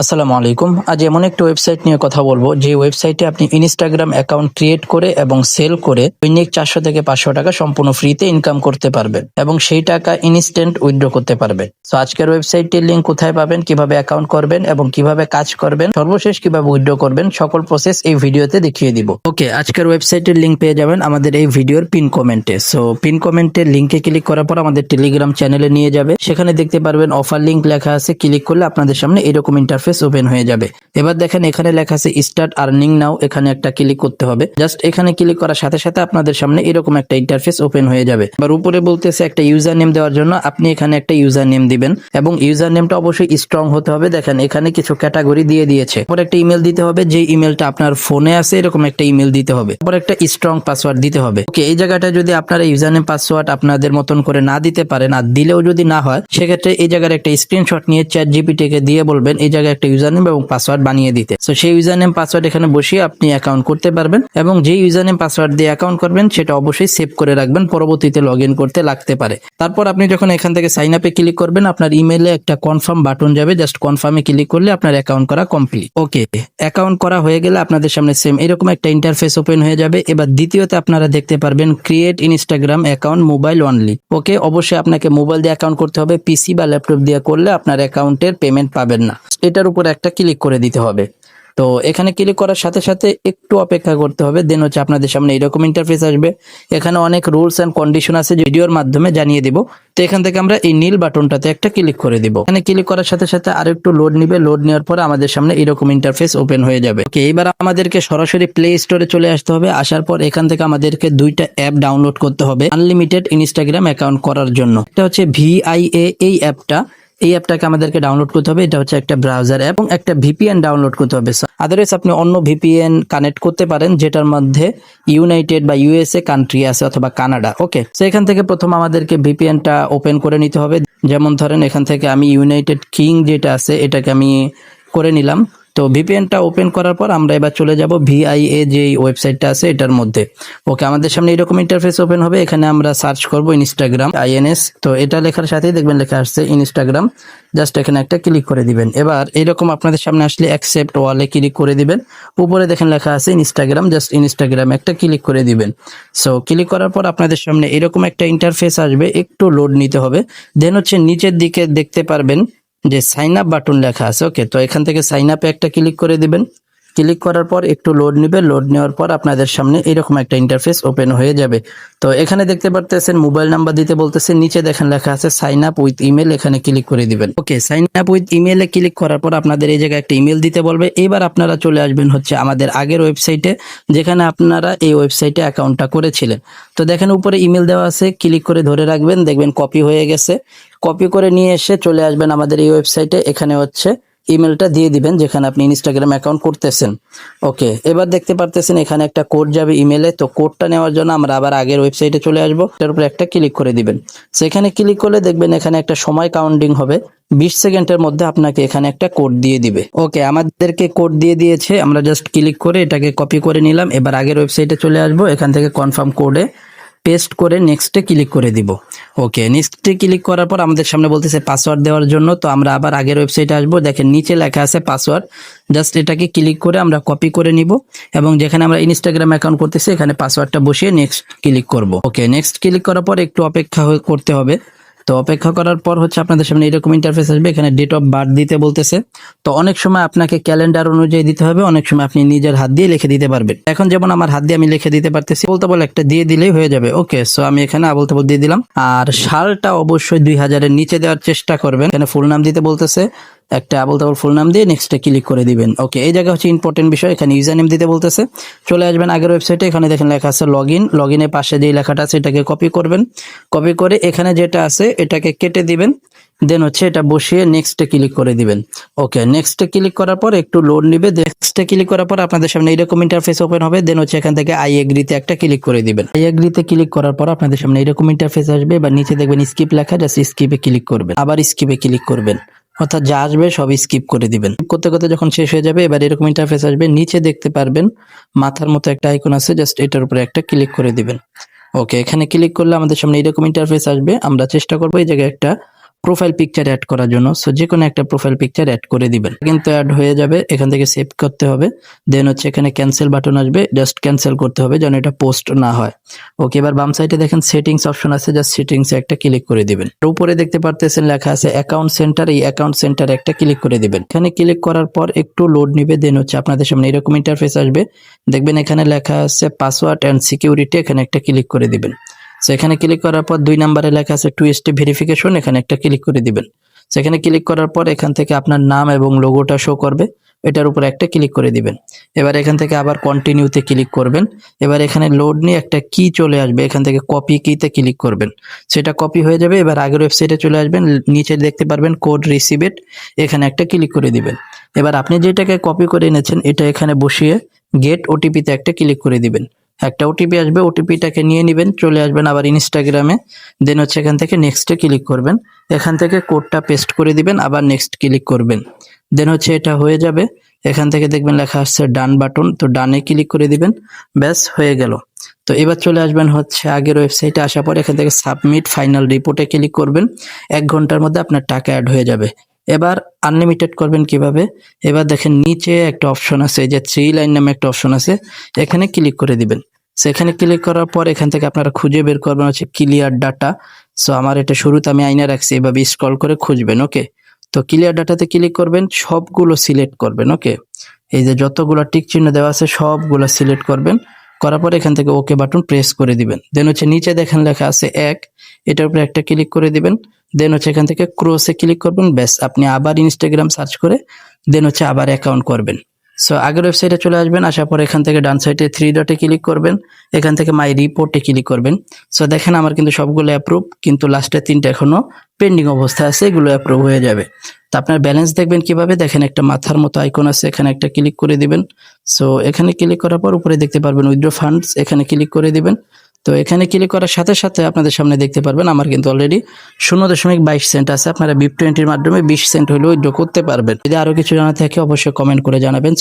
আসসালামু আলাইকুম। আজ এমন একটা ওয়েবসাইট নিয়ে কথা বলব, যে ওয়েবসাইটে আপনি ইনস্টাগ্রাম অ্যাকাউন্ট ক্রিয়েট করে এবং সেল করে দৈনিক চারশো থেকে পাঁচশো টাকা সম্পূর্ণ ফ্রিতে ইনকাম করতে পারবেন এবং সেই টাকা ইনস্ট্যান্ট উইথড্র করতে পারবেন। তো আজকের ওয়েবসাইটটির লিঙ্ক কোথায় পাবেন, কীভাবে অ্যাকাউন্ট করবেন এবং কীভাবে কাজ করবেন, সর্বশেষ কীভাবে উইথড্র করবেন, সকল প্রসেস এই ভিডিওতে দেখিয়ে দিব। ওকে আজকের ওয়েবসাইটের লিঙ্ক পেয়ে যাবেন আমাদের এই ভিডিওর পিন কমেন্টে সো পিন কমেন্টের লিঙ্কে ক্লিক করার পর আমাদের টেলিগ্রাম চ্যানেলে নিয়ে যাবে। সেখানে দেখতে পারবেন অফার লিঙ্ক লেখা আছে ক্লিক করলে আপনাদের সামনে এরকম ইন্টারফেস ওপেন হয়ে যাবে। এবার দেখেন এখানে লেখা আছে স্টার্ট আর্নিং নাও এখানে একটা ক্লিক করতে হবে। জাস্ট এখানে ক্লিক করার সাথে সাথে আপনাদের সামনে এরকম একটা ইন্টারফেস ওপেন হয়ে যাবে। এবার উপরে বলতেছে একটা ইউজার নেম দেওয়ার জন্য আপনি এখানে একটা ইউজার নেম দিবেন এবং ইউজার নেমটা অবশ্যই স্ট্রং হতে হবে। দেখেন এখানে কিছু ক্যাটাগরি দিয়ে দিয়েছে। পরে একটা ইমেল দিতে হবে, যে ইমেলটা আপনার ফোনে আছে, এরকম একটা ইমেল দিতে হবে। তারপর একটা স্ট্রং পাসওয়ার্ড দিতে হবে। ওকে এই জায়গাটা যদি আপনারা ইউজার নেম পাসওয়ার্ড আপনাদের মতন করে না দিতে পারেন, আর দিলেও যদি না হয়, সেক্ষেত্রে এই জায়গার একটা স্ক্রিনশট নিয়ে চ্যাট জিপিটি কে দিয়ে বলবেন, এই জায়গায় একটা ইউজার নেম এবং পাসওয়ার্ড বানিয়ে দিতে। তো সেই ইউজার নেম পাসওয়ার্ড এখানে বসিয়ে আপনি অ্যাকাউন্ট করতে পারবেন এবং যে ইউজার নেম পাসওয়ার্ড দিয়ে অ্যাকাউন্ট করবেন, সেটা অবশ্যই সেভ করে রাখবেন, পরবর্তীতে লগ করতে লাগতে পারে। তারপর আপনি যখন এখান থেকে সাইন আপে ক্লিক করবেন, আপনার ইমেলে একটা কনফার্ম বাটন যাবে জাস্ট কনফার্মে ক্লিক করলে আপনার অ্যাকাউন্ট করা কমপ্লিট ওকে অ্যাকাউন্ট করা হয়ে গেলে আপনাদের সামনে সেম এরকম একটা ইন্টারফেস ওপেন হয়ে যাবে। এবার দ্বিতীয়তে আপনারা দেখতে পারবেন create Instagram account mobile only okay অবশ্যই আপনাকে মোবাইল দিয়ে অ্যাকাউন্ট করতে হবে পিসি বা ল্যাপটপ দিয়ে করলে আপনার অ্যাকাউন্টের পেমেন্ট পাবেন না। এটার উপর একটা ক্লিক করে দিতে হবে। তো এখানে ক্লিক করার সাথে সাথে একটু অপেক্ষা করতে হবে দেন হচ্ছে আপনাদের সামনে এরকম ইন্টারফেস আসবে। এখানে অনেক রুলস অ্যান্ড কন্ডিশন আছে ভিডিওর মাধ্যমে জানিয়ে দিব। তো এখান থেকে আমরা এই নীল বাটনটাতে একটা ক্লিক করে দিব। এখানে ক্লিক করার সাথে সাথে আরও একটু লোড নিবে। লোড নেওয়ার পরে আমাদের সামনে এরকম ইন্টারফেস ওপেন হয়ে যাবে। ওকে এবার আমাদেরকে সরাসরি প্লে স্টোরে চলে আসতে হবে। আসার পর এখান থেকে আমাদেরকে দুইটা অ্যাপ ডাউনলোড করতে হবে আনলিমিটেড ইনস্টাগ্রাম অ্যাকাউন্ট করার জন্য। এটা হচ্ছে ভিআইএ এই অ্যাপটা এই অ্যাপটাকে আমাদেরকে ডাউনলোড করতে হবে। এটা হচ্ছে একটা ব্রাউজার অ্যাপ এবং একটা ভিপিএন ডাউনলোড করতে হবে আদারওয়াইজ আপনি অন্য ভিপিএন কানেক্ট করতে পারেন, যেটার মধ্যে ইউনাইটেড বা ইউএসএ কান্ট্রি আছে অথবা কানাডা ওকে তো এখান থেকে প্রথম আমাদেরকে ভিপিএনটা ওপেন করে নিতে হবে। যেমন ধরেন, এখান থেকে আমি ইউনাইটেড কিং যেটা আছে, এটাকে আমি করে নিলাম। তো ভিপিএনটা ওপেন করার পর আমরা এবার চলে যাব ভিআইএ যে ওয়েবসাইটটা আছে, এটার মধ্যে। ওকে, আমাদের সামনে এরকম ইন্টারফেস ওপেন হবে, এখানে আমরা সার্চ করব ইনস্টাগ্রাম আইএনএস তো এটা লেখার সাথেই দেখবেন লেখা আসছে ইনস্টাগ্রাম জাস্ট এখানে একটা ক্লিক করে দিবেন। এবার এরকম আপনাদের সামনে আসলে অ্যাকসেপ্ট ওয়ালে ক্লিক করে দিবেন। উপরে দেখেন লেখা আছে ইনস্টাগ্রাম জাস্ট ইনস্টাগ্রাম একটা ক্লিক করে দিবেন। সো ক্লিক করার পর আপনাদের সামনে এরকম একটা ইন্টারফেস আসবে, একটু লোড নিতে হবে। দেন হচ্ছে নিচের দিকে দেখতে পারবেন যে সাইন আপ বাটন লেখা আছে ওকে তো এখান থেকে সাইন আপে একটা ক্লিক করে দিবেন। ক্লিক করার পর একটু লোড নিবে। লোড নেওয়ার পর আপনাদের সামনে এরকম একটা ইন্টারফেস ওপেন হয়ে যাবে। তো এখানে দেখতে পারতেছেন মোবাইল নাম্বার দিতে বলতেছে নিচে দেখেন লেখা আছে সাইন আপ উইথ ইমেল এখানে ক্লিক করে দিবেন। ওকে সাইন আপ উইথ ইমেলে ক্লিক করার পর আপনাদের এই জায়গায় একটা ইমেল দিতে বলবে। এবার আপনারা চলে আসবেন হচ্ছে আমাদের আগের ওয়েবসাইটে যেখানে আপনারা এই ওয়েবসাইটে অ্যাকাউন্টটা করেছিলেন। তো দেখেন উপরে ইমেল দেওয়া আছে ক্লিক করে ধরে রাখবেন, দেখবেন কপি হয়ে গেছে। কপি করে নিয়ে এসে চলে আসবেন আমাদের এই ওয়েবসাইটে এখানে হচ্ছে ইমেলটা দিয়ে দিবেন, যেখানে আপনি ইনস্টাগ্রাম অ্যাকাউন্ট করতেছেন। ওকে এবার দেখতে পারতেছেন এখানে একটা কোড যাবে ইমেলে তো কোডটা নেওয়ার জন্য আমরা আবার আগের ওয়েবসাইটে চলে আসব। এটার উপরে একটা ক্লিক করে দিবেন। সেখানে ক্লিক করলে দেখবেন এখানে একটা সময় কাউন্টিং হবে। বিশ সেকেন্ডের মধ্যে আপনাকে এখানে একটা কোড দিয়ে দিবে। ওকে আমাদেরকে কোড দিয়ে দিয়েছে। আমরা জাস্ট ক্লিক করে এটাকে কপি করে নিলাম। এবার আগের ওয়েবসাইটে চলে আসব। এখান থেকে কনফার্ম কোডে পেস্ট করে নেক্সটে ক্লিক করে দিব। ওকে নেক্সটে ক্লিক করার পর আমাদের সামনে বলতেছে পাসওয়ার্ড দেওয়ার জন্য, তো আমরা আবার আগের ওয়েবসাইটে আসব। দেখেন নিচে লেখা আছে পাসওয়ার্ড জাস্ট এটাকে ক্লিক করে আমরা কপি করে নিব এবং যেখানে আমরা ইনস্টাগ্রাম অ্যাকাউন্ট করতেছি, এখানে পাসওয়ার্ডটা বসিয়ে নেক্সট ক্লিক করব। ওকে নেক্সট ক্লিক করার পর একটু অপেক্ষা করতে হবে। তো অপেক্ষা করার পর হচ্ছে আপনাদের সামনে এরকম ইন্টারফেস আসবে। এখানে ডেট অফ বার্থ দিতে বলতেছে। তো অনেক সময় আপনাকে ক্যালেন্ডার অনুযায়ী দিতে হবে, অনেক সময় আপনি নিজের হাত দিয়ে লিখে দিতে পারবেন। এখন যেমন আমার হাত দিয়ে আমি লিখে দিতে পারতেছি বলতে বলে একটা দিয়ে দিলেই হয়ে যাবে। ওকে সো আমি এখানে আবল তাবল দিয়ে দিলাম। আর সালটা অবশ্যই দুই হাজারের নিচে দেওয়ার চেষ্টা করবেন। এখানে ফুল নাম দিতে বলতেছে। একটা আবল তাবল ফুল নাম দিয়ে নেক্সটে ক্লিক করে দিবেন। ওকে এই জায়গা হচ্ছে ইম্পর্টেন্ট বিষয়, এখানে ইউজার নেম দিতে বলতেছে। চলে আসবেন আগের ওয়েবসাইটে এখানে দেখেন লেখা আছে লগ ইন লগ ইনের পাশে যে লেখাটা আছে, এটাকে কপি করবেন। কপি করে এখানে যেটা আছে, এটাকে কেটে দিবেন। দেন হচ্ছে এটা বসিয়ে নেক্সটে ক্লিক করে দিবেন। ওকে নেক্সটে ক্লিক করার পর একটু লোড নিবে। নেক্সটে ক্লিক করার পর আপনাদের সামনে এরকম ইন্টারফেস ওপেন হবে। দেন হচ্ছে এখান থেকে আই এগ্রিতে একটা ক্লিক করে দিবেন। আই এগ্রিতে ক্লিক করার পর আপনাদের সামনে এরকম ইন্টারফেস আসবে বা নিচে দেখবেন স্কিপ লেখা জাস্ট স্কিপে ক্লিক করবেন। আবার স্কিপে ক্লিক করবেন। অর্থাৎ যা আসবে সব স্কিপ করে দিবেন। করতে করতে যখন শেষ হয়ে যাবে, এবার এরকম ইন্টারফেস আসবে, নিচে দেখতে পারবেন, মাথার মতো একটা আইকন আছে জাস্ট এটার উপরে একটা ক্লিক করে দিবেন। ওকে এখানে ক্লিক করলে আমাদের সামনে এরকম ইন্টারফেস আসবে, আমরা চেষ্টা করব এই জায়গায় একটা প্রোফাইল পিকচার অ্যাড করার জন্য। সো যে কোনো একটা প্রোফাইল পিকচার অ্যাড করে দিবেন। কিন্তু অ্যাড হয়ে যাবে, এখান থেকে সেভ করতে হবে। দেন হচ্ছে এখানে ক্যান্সেল বাটন আসবে জাস্ট ক্যান্সেল করতে হবে যেন এটা পোস্ট না হয়। ওকে এবার বাম সাইডে দেখেন সেটিংস অপশন আছে জাস্ট সেটিংস একটা ক্লিক করে দিবেন। উপরে দেখতে পারতেছেন লেখা আছে অ্যাকাউন্ট সেন্টার এই অ্যাকাউন্ট সেন্টার একটা ক্লিক করে দিবেন। এখানে ক্লিক করার পর একটু লোড নিবে দেন হচ্ছে আপনাদের সামনে এরকম ইন্টারফেস আসবে। দেখবেন এখানে লেখা আছে পাসওয়ার্ড অ্যান্ড সিকিউরিটি এখানে একটা ক্লিক করে দিবেন। সো এখানে ক্লিক করার পর দুই নাম্বারে লেখা আছে টু স্টেপ ভেরিফিকেশন এখানে একটা ক্লিক করে দিবেন। সেখানে ক্লিক করার পর এখান থেকে আপনার নাম এবং লোগোটা শো করবে। এটার উপর একটা ক্লিক করে দিবেন। এবার এখান থেকে আবার কন্টিনিউতে ক্লিক করবেন। এবার এখানে লোড নিয়ে একটা কি চলে আসবে। এখান থেকে কপি কিতে ক্লিক করবেন। সেটা কপি হয়ে যাবে। এবার আগের ওয়েবসাইটে চলে আসবেন। নিচে দেখতে পারবেন কোড রিসিভেট এখানে একটা ক্লিক করে দিবেন। এবার আপনি যেটাকে কপি করে এনেছেন, এটা এখানে বসিয়ে গেট ওটিপিতে একটা ক্লিক করে দিবেন। একটা ওটিপি আসবে ওটিপিটাকে নিয়ে নেবেন, চলে আসবেন আবার ইনস্টাগ্রামে দেন হচ্ছে এখান থেকে নেক্সটে ক্লিক করবেন। এখান থেকে কোডটা পেস্ট করে দিবেন, আবার নেক্সট ক্লিক করবেন। দেন হচ্ছে এটা হয়ে যাবে, এখান থেকে দেখবেন লেখা আসছে ডান বাটন তো ডানে ক্লিক করে দিবেন, ব্যাস, হয়ে গেল। তো এবার চলে আসবেন হচ্ছে আগের ওয়েবসাইটে আসার পর এখান থেকে সাবমিট ফাইনাল রিপোর্টে ক্লিক করবেন, এক ঘণ্টার মধ্যে আপনার টাকা অ্যাড হয়ে যাবে। এবার আনলিমিটেড করবেন কীভাবে? এবার দেখেন নিচে একটা অপশন আছে যে থ্রি লাইন নামে একটা অপশন আছে, এখানে ক্লিক করে দিবেন। সেখানে ক্লিক করার পর এখান থেকে আপনারা খুঁজে বের করবেন হচ্ছে ক্লিয়ার ডাটা সো আমার এটা শুরুতে আমি আইনা রাখছি, এভাবে স্ক্রল করে খুঁজবেন ওকে তো ক্লিয়ার ডাটাতে ক্লিক করবেন, সবগুলো সিলেক্ট করবেন ওকে এই যে যতগুলো টিক চিহ্ন দেওয়া আছে, সবগুলো সিলেক্ট করবেন। করার পর এখান থেকে ওকে বাটন প্রেস করে দিবেন। দেন হচ্ছে নিচে দেখেন লেখা আছে এক, এটার উপরে একটা ক্লিক করে দিবেন। দেন হচ্ছে এখান থেকে ক্রোসে ক্লিক করবেন, ব্যাস, আপনি আবার ইনস্টাগ্রাম সার্চ করে দেন হচ্ছে আবার অ্যাকাউন্ট করবেন। সো আগের ওয়েবসাইটে চলে আসবেন, আসার পর এখান থেকে ডান সাইডে থ্রি ডটে ক্লিক করবেন, এখান থেকে মাই রিপোর্টে ক্লিক করবেন। সো দেখেন আমার কিন্তু সবগুলো অ্যাপ্রুভ কিন্তু লাস্টে তিনটা এখনও পেন্ডিং অবস্থায় আছে, এগুলো অ্যাপ্রুভ হয়ে যাবে। তো আপনার ব্যালেন্স দেখবেন কীভাবে? দেখেন একটা মাথার মতো আইকন আছে, এখানে একটা ক্লিক করে দিবেন। সো এখানে ক্লিক করার পর উপরে দেখতে পারবেন উইথড্র ফান্ডস এখানে ক্লিক করে দিবেন। তো এখানে ক্লিক করার সাথে সাথে আপনাদের সামনে দেখতে পারবেন, আমার কিন্তু অলরেডি শূন্য দশমিক বাইশ সেন্ট আছে। আপনারা বিপ টোয়েন্টির মাধ্যমে বিশ সেন্ট হলেও উইড্রো করতে পারবেন। যদি আরও কিছু জানা থাকে, অবশ্যই কমেন্ট করে জানাবেন।